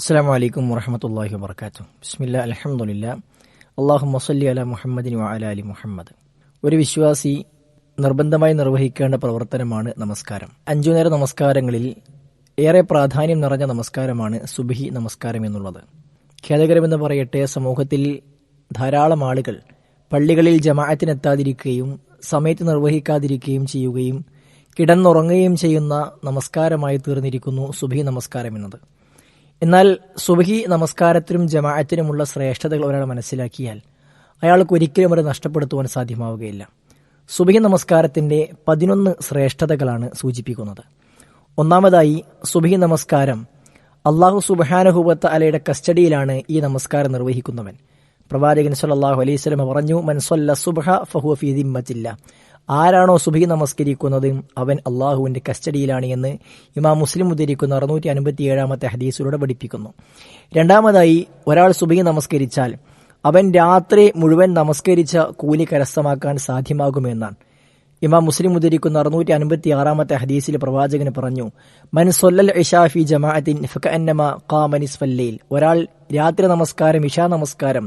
അസ്സാം വലൈക്കും വറഹമത്തല്ലാഹി വാബർക്കാത്തു ബിസ്മില്ല അലഹമുല്ല അള്ളാഹു മസല്ലി അല മുഹമ്മദിന് വാല അലി മുഹമ്മദ്. ഒരു വിശ്വാസി നിർബന്ധമായി നിർവഹിക്കേണ്ട പ്രവർത്തനമാണ് നമസ്കാരം. അഞ്ചു നേര നമസ്കാരങ്ങളിൽ ഏറെ പ്രാധാന്യം നിറഞ്ഞ നമസ്കാരമാണ് സുബിഹി നമസ്കാരം എന്നുള്ളത്. ഖേദകരമെന്ന് പറയട്ടെ സമൂഹത്തിൽ ധാരാളം ആളുകൾ പള്ളികളിൽ ജമാഅത്തിനെത്താതിരിക്കുകയും സമയത്ത് നിർവഹിക്കാതിരിക്കുകയും ചെയ്യുകയും കിടന്നുറങ്ങുകയും ചെയ്യുന്ന നമസ്കാരമായി തീർന്നിരിക്കുന്നു സുബി നമസ്കാരം എന്നത്. എന്നാൽ സുബഹി നമസ്കാരത്തിനും ജമാഅത്തിനുമുള്ള ശ്രേഷ്ഠതകൾ ഒരാൾ മനസ്സിലാക്കിയാൽ അയാൾക്ക് ഒരിക്കലും അത് നഷ്ടപ്പെടുത്തുവാൻ സാധ്യമാവുകയില്ല. സുബഹി നമസ്കാരത്തിന്റെ പതിനൊന്ന് ശ്രേഷ്ഠതകളാണ് സൂചിപ്പിക്കുന്നത്. ഒന്നാമതായി സുബഹി നമസ്കാരം. അള്ളാഹു സുബഹാനഹുബത്ത് അലയുടെ കസ്റ്റഡിയിലാണ് ഈ നമസ്കാരം നിർവഹിക്കുന്നവൻ. പ്രവാചകൻ സല്ലാഹു അലൈഹി സ്വലമ പറഞ്ഞു മൻസൊല്ല സുബഹ ഫഹുവ ഫീ ദിമ്മത്തില്ല. ആരാണോ സുബഹി നമസ്കരിക്കുന്നത്? അവൻ അള്ളാഹുവിന്റെ കസ്റ്റഡിയിലാണ് എന്ന് ഇമാം മുസ്ലിം ഉദ്ധരിക്കുന്ന അറുന്നൂറ്റി അൻപത്തി ഏഴാമത്തെ ഹദീസിലൂടെ പഠിപ്പിക്കുന്നു. രണ്ടാമതായി ഒരാൾ സുബഹി നമസ്കരിച്ചാൽ അവൻ രാത്രി മുഴുവൻ നമസ്കരിച്ച കൂലി കരസ്ഥമാക്കാൻ സാധ്യമാകുമെന്നാണ്. ഇമാം മുസ്ലിം ഉദ്ധരിക്കുന്ന അറുന്നൂറ്റി അൻപത്തി ആറാമത്തെ ഹദീസിൽ പ്രവാചകന് പറഞ്ഞു മൻ സൊല്ലൽ ഇഷാഫി ജമാഅത്തിൻ ഫക്കന്നമ ഒരാൾ രാത്രി നമസ്കാരം ഇഷാ നമസ്കാരം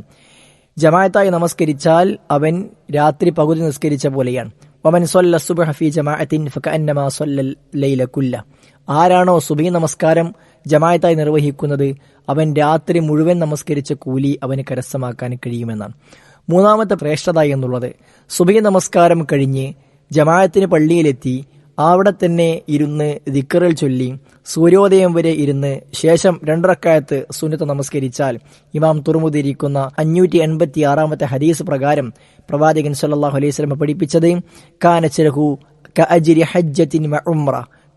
ജമായത്തായി നമസ്കരിച്ചാൽ അവൻ രാത്രി പകുതി നിസ്കരിച്ച പോലെയാണ്. വമൻ ലൈല ആരാണോ സുബഹി നമസ്കാരം ജമായത്തായി നിർവഹിക്കുന്നത് അവൻ രാത്രി മുഴുവൻ നമസ്കരിച്ച കൂലി അവന് കരസ്ഥമാക്കാൻ കഴിയുമെന്നാണ്. മൂന്നാമത്തെ ശ്രേഷ്ഠത എന്നുള്ളത് സുബഹി നമസ്കാരം കഴിഞ്ഞ് ജമായത്തിന് പള്ളിയിലെത്തി അവിടെ തന്നെ ഇരുന്ന് ദിക്കറിൽ ചൊല്ലി സൂര്യോദയം വരെ ഇരുന്ന് ശേഷം രണ്ടറക്കായത്ത് സുന്നത്ത് നമസ്കരിച്ചാൽ ഇമാം തുറമുതിരിക്കുന്ന അഞ്ഞൂറ്റി എൺപത്തി ആറാമത്തെ ഹദീസ് പ്രകാരം പ്രവാചകൻ സല്ലാഹു അലൈഹി സ്വലമ പഠിപ്പിച്ചത് കാനച്ചരഹു ഹജ്ജത്തിൻ ഉമ്ര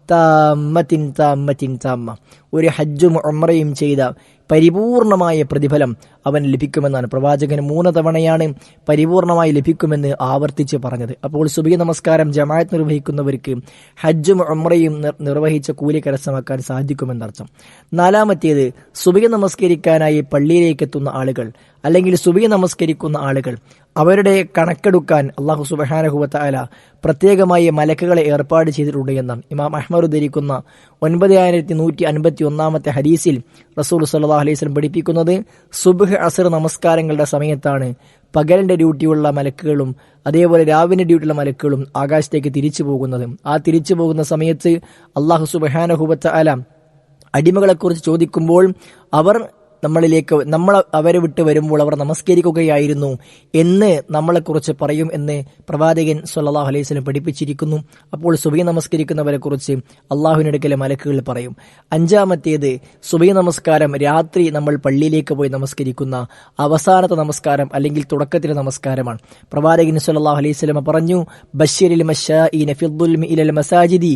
താമത്തിൻ താമത്തിൻ താമ ഒരു ഹജ്ജും ഉമ്രയും ചെയ്ത പരിപൂർണമായ പ്രതിഫലം അവൻ ലഭിക്കുമെന്നാണ്. പ്രവാചകൻ മൂന്ന് തവണയാണ് പരിപൂർണമായി ലഭിക്കുമെന്ന് ആവർത്തിച്ച് പറഞ്ഞത്. അപ്പോൾ സുബി നമസ്കാരം ജമാഅത്ത് നിർവഹിക്കുന്നവർക്ക് ഹജ്ജും ഉമ്രയും നിർവഹിച്ച കൂലി കരസ്ഥമാക്കാൻ സാധിക്കുമെന്നർത്ഥം. നാലാമത്തേത് സുബഹി നമസ്കരിക്കാനായി പള്ളിയിലേക്ക് എത്തുന്ന ആളുകൾ അല്ലെങ്കിൽ സുബഹി നമസ്കരിക്കുന്ന ആളുകൾ അവരുടെ കണക്കെടുക്കാൻ അള്ളാഹു സുബഹാനഹുബത്ത അല പ്രത്യേകമായി മലക്കുകളെ ഏർപ്പാട് ചെയ്തിട്ടുണ്ട് എന്നാണ്. ഇമാം അഹ്മദ് ഉദ്ധരിക്കുന്ന ഒൻപതിനായിരത്തി നൂറ്റി അൻപത്തി ഒന്നാമത്തെ ഹദീസിൽ റസൂൽ സല്ലാ അലൈഹി പഠിപ്പിക്കുന്നത് സുബഹ് അസർ നമസ്കാരങ്ങളുടെ സമയത്താണ്. പകലിന്റെ ഡ്യൂട്ടിയുള്ള മലക്കുകളും അതേപോലെ രാവിലെ ഡ്യൂട്ടിയുള്ള മലക്കുകളും ആകാശത്തേക്ക് തിരിച്ചു പോകുന്നത്. ആ തിരിച്ചു പോകുന്ന സമയത്ത് അള്ളാഹു സുബഹാനഹുബത്ത അല അടിമകളെക്കുറിച്ച് ചോദിക്കുമ്പോൾ അവർ നമ്മളിലേക്ക് നമ്മൾ അവരെ വിട്ട് വരുമ്പോൾ അവർ നമസ്കരിക്കുകയായിരുന്നു എന്ന് നമ്മളെക്കുറിച്ച് പറയും എന്ന് പ്രവാചകൻ സല്ലാഹു അലൈഹി സ്വലം പഠിപ്പിച്ചിരിക്കുന്നു. അപ്പോൾ സുബൈ നമസ്കരിക്കുന്നവരെ കുറിച്ച് അള്ളാഹുവിനടുക്കലെ മലക്കുകൾ പറയും. അഞ്ചാമത്തേത് സുബൈ നമസ്കാരം രാത്രി നമ്മൾ പള്ളിയിലേക്ക് പോയി നമസ്കരിക്കുന്ന അവസാനത്തെ നമസ്കാരം അല്ലെങ്കിൽ തുടക്കത്തിലെ നമസ്കാരമാണ്. പ്രവാചകൻ സല്ലാഹു അലൈഹി സ്വലമ പറഞ്ഞു ബഷീർ മസാജിദി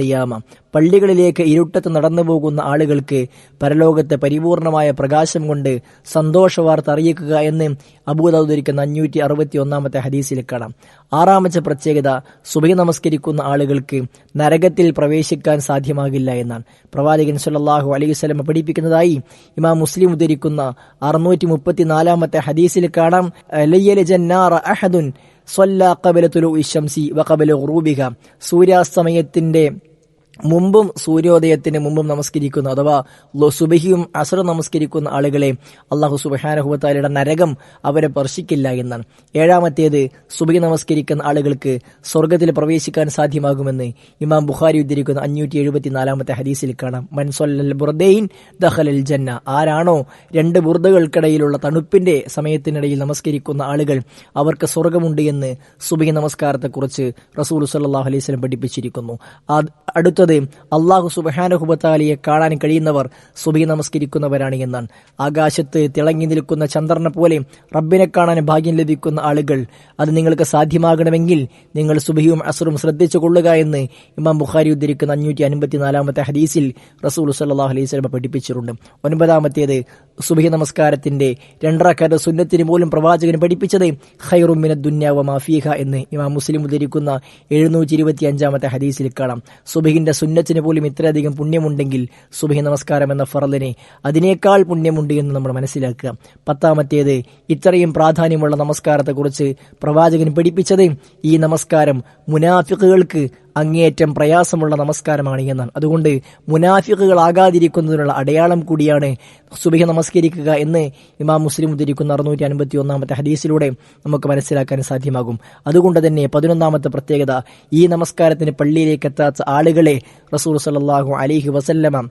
ഖിയാമ. പള്ളികളിലേക്ക് ഇരുട്ടത്ത് നടന്നു പോകുന്ന ആളുകൾക്ക് പരലോകത്തെ പരിപൂർണമായ പ്രകാശം കൊണ്ട് സന്തോഷവാർത്ത അറിയിക്കുക എന്ന് അബൂദൗദരിക്കുന്ന അഞ്ഞൂറ്റി അറുപത്തി ഒന്നാമത്തെ ഹദീസിൽ കാണാം. ആറാമത്തെ പ്രത്യേകത സുബൈ നമസ്കരിക്കുന്ന ആളുകൾക്ക് നരകത്തിൽ പ്രവേശിക്കാൻ സാധ്യമാകില്ല എന്നാണ്. പ്രവാചകൻ സുല്ലാഹു അലൈഹി സ്വലമ പഠിപ്പിക്കുന്നതായി ഇമാം മുസ്ലിം ഉദ്ധരിക്കുന്ന അറുന്നൂറ്റി മുപ്പത്തിനാലാമത്തെ ഹദീസിൽ കാണാം. സൂര്യാസ്തമയത്തിന്റെ മുമ്പും സൂര്യോദയത്തിന് മുമ്പും നമസ്കരിക്കുന്ന അഥവാ സുബഹിയും അസറും നമസ്കരിക്കുന്ന ആളുകളെ അള്ളാഹു സുബഹാനഹുബത്താലയുടെ നരകം അവരെ സ്പർശിക്കില്ല എന്നാണ്. ഏഴാമത്തേത് സുബഹി നമസ്കരിക്കുന്ന ആളുകൾക്ക് സ്വർഗത്തിൽ പ്രവേശിക്കാൻ സാധ്യമാകുമെന്ന് ഇമാം ബുഖാരി ഉദ്ധരിക്കുന്ന. അഞ്ഞൂറ്റി എഴുപത്തിനാലാമത്തെ ഹദീസിൽ കാണാം. മൻസൊല്ലൽ ബുർദൈൻ ദഹലൽ ജന്ന. ആരാണോ രണ്ട് ബുർദകൾക്കിടയിലുള്ള തണുപ്പിന്റെ സമയത്തിനിടയിൽ നമസ്കരിക്കുന്ന ആളുകൾ അവർക്ക് സ്വർഗമുണ്ട് എന്ന് സുബഹി നമസ്കാരത്തെക്കുറിച്ച് റസൂൽ സല്ലാഹു അലൈഹി പഠിപ്പിച്ചിരിക്കുന്നു. അടുത്ത പറയുന്നത് അള്ളാഹു സുബഹാനുഹുബത്താലിയെ കാണാൻ കഴിയുന്നവർ സുബി നമസ്കരിക്കുന്നവരാണ് എന്നാണ്. ആകാശത്ത് തിളങ്ങി നിൽക്കുന്ന ചന്ദ്രനെ പോലെ റബ്ബിനെ കാണാൻ ഭാഗ്യം ലഭിക്കുന്ന ആളുകൾ അത് നിങ്ങൾക്ക് സാധ്യമാകണമെങ്കിൽ നിങ്ങൾ സുബിയും അസറും ശ്രദ്ധിച്ചു കൊള്ളുക എന്ന് ഇമാം ബുഖാരി ഉദ്ധരിക്കുന്ന അഞ്ഞൂറ്റി അൻപത്തിനാലാമത്തെ ഹദീസിൽ റസൂൽ സല്ലാഹു അലൈഹി സ്വലമ പഠിപ്പിച്ചിട്ടുണ്ട്. ഒൻപതാമത്തേത് സുബഹി നമസ്കാരത്തിന്റെ രണ്ടറക്കാര സുന്നത്തിന് പോലും പ്രവാചകൻ പഠിപ്പിച്ചത് ഹൈറുമിന ദുന്യാവ മാഫീഹ എന്ന് ഇമാം മുസ്ലിം ഉദ്ധരിക്കുന്ന എഴുന്നൂറ്റി ഇരുപത്തി അഞ്ചാമത്തെ ഹദീസിൽ കാണാം. സുബഹിന്റെ സുന്നത്തിന് പോലും ഇത്രയധികം പുണ്യമുണ്ടെങ്കിൽ സുബഹി നമസ്കാരം എന്ന ഫറലിന് അതിനേക്കാൾ പുണ്യമുണ്ട് എന്ന് നമ്മൾ മനസ്സിലാക്കുക. പത്താമത്തേത് ഇത്രയും പ്രാധാന്യമുള്ള നമസ്കാരത്തെക്കുറിച്ച് പ്രവാചകൻ പഠിപ്പിച്ചത് ഈ നമസ്കാരം മുനാഫിക്കുകൾക്ക് അങ്ങേയറ്റം പ്രയാസമുള്ള നമസ്കാരമാണ് എന്നാണ്. അതുകൊണ്ട് മുനാഫിക്കുകളാകാതിരിക്കുന്നതിനുള്ള അടയാളം കൂടിയാണ് സുബഹി നമസ്കരിക്കുക എന്ന് ഇമാം മുസ്ലിം ഉദ്ധരിക്കുന്ന അറുന്നൂറ്റി അൻപത്തി ഒന്നാമത്തെ ഹദീസിലൂടെ നമുക്ക് മനസ്സിലാക്കാൻ സാധ്യമാകും. അതുകൊണ്ട് തന്നെ പതിനൊന്നാമത്തെ പ്രത്യേകത ഈ നമസ്കാരത്തിന് പള്ളിയിലേക്ക് എത്താത്ത ആളുകളെ റസൂർ സല്ലാഹു അലിഹി വസല്ലമ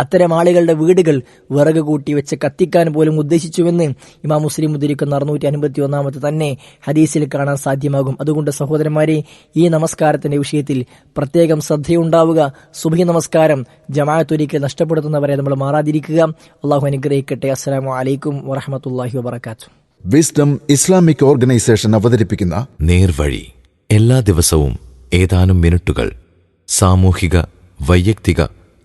അത്തരം ആളുകളുടെ വീടുകൾ വിറക് കൂട്ടി വെച്ച് കത്തിക്കാൻ പോലും ഉദ്ദേശിച്ചുവെന്ന് ഇമാം മുസ്ലിം ഉദ്ധരിക്കുന്ന അറുന്നൂറ്റി അൻപത്തി ഒന്നാമത്തെ തന്നെ ഹദീസിൽ കാണാൻ സാധ്യമാകും. അതുകൊണ്ട് സഹോദരന്മാരെ ഈ നമസ്കാരത്തിന്റെ വിഷയത്തിൽ പ്രത്യേകം ശ്രദ്ധയുണ്ടാവുക. സുബഹി നമസ്കാരം ജമാഅത്തൊരിക്കൽ നഷ്ടപ്പെടുത്തുന്നവരെ നമ്മൾ മാറാതിരിക്കുക. അള്ളാഹു അനുഗ്രഹിക്കട്ടെ. അസ്സലാമു അലൈക്കും വറഹമത്തല്ലാഹി വബർക്കാത്തു വിസ്ഡം ഇസ്ലാമിക് ഓർഗനൈസേഷൻ അവതരിപ്പിക്കുന്ന നേർവഴി. എല്ലാ ദിവസവും ഏതാനും മിനിറ്റുകൾ സാമൂഹിക വൈയക്തിക